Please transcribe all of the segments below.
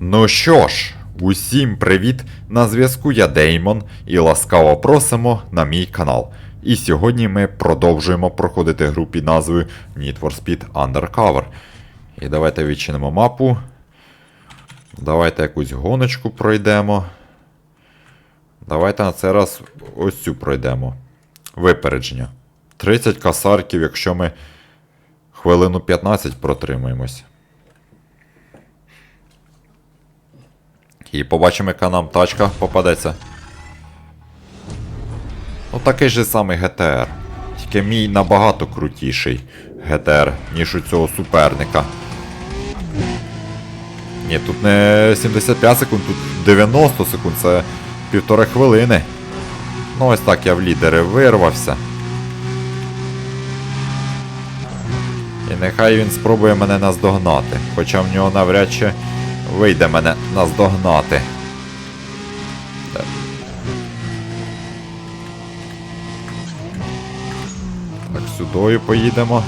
Ну що ж, усім привіт! На зв'язку я Деймон і ласкаво просимо на мій канал. І сьогодні ми продовжуємо проходити гру під назвою Need for Speed Undercover. І давайте відчинимо мапу. Давайте якусь гоночку пройдемо. Давайте на цей раз ось цю пройдемо. Випередження. 30 касарків, якщо ми хвилину 15 протримаємось. І побачимо, яка нам тачка попадеться. Ну такий же самий GTR. Тільки мій набагато крутіший GTR, ніж у цього суперника. Ні, тут не 75 секунд, тут 90 секунд, це півтори хвилини. Ну ось так я в лідери вирвався. І нехай він спробує мене наздогнати, хоча в нього навряд чи вийде мене наздогнати. Так. Сюдою поїдемо.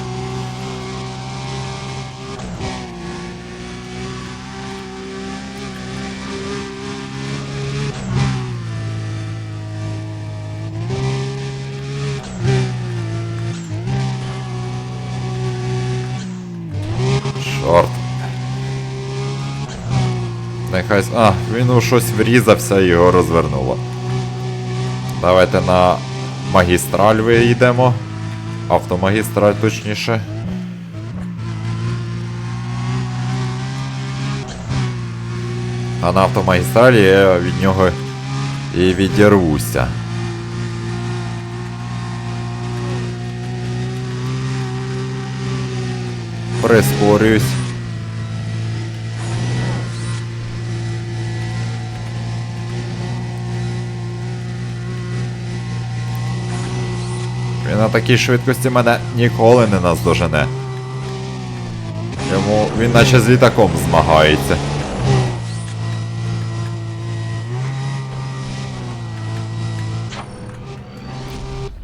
Нехай. А, він у щось врізався і його розвернуло. Давайте на магістраль виїдемо. Автомагістраль точніше. А на автомагістралі я від нього і відірвуся. Прискорююсь. Він на такій швидкості мене ніколи не наздожене. Йому він наче з літаком змагається.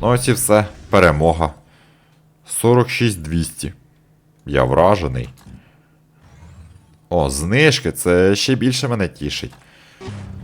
Ну ось і все. Перемога. 46200. Я вражений. О, знижки, це ще більше мене тішить.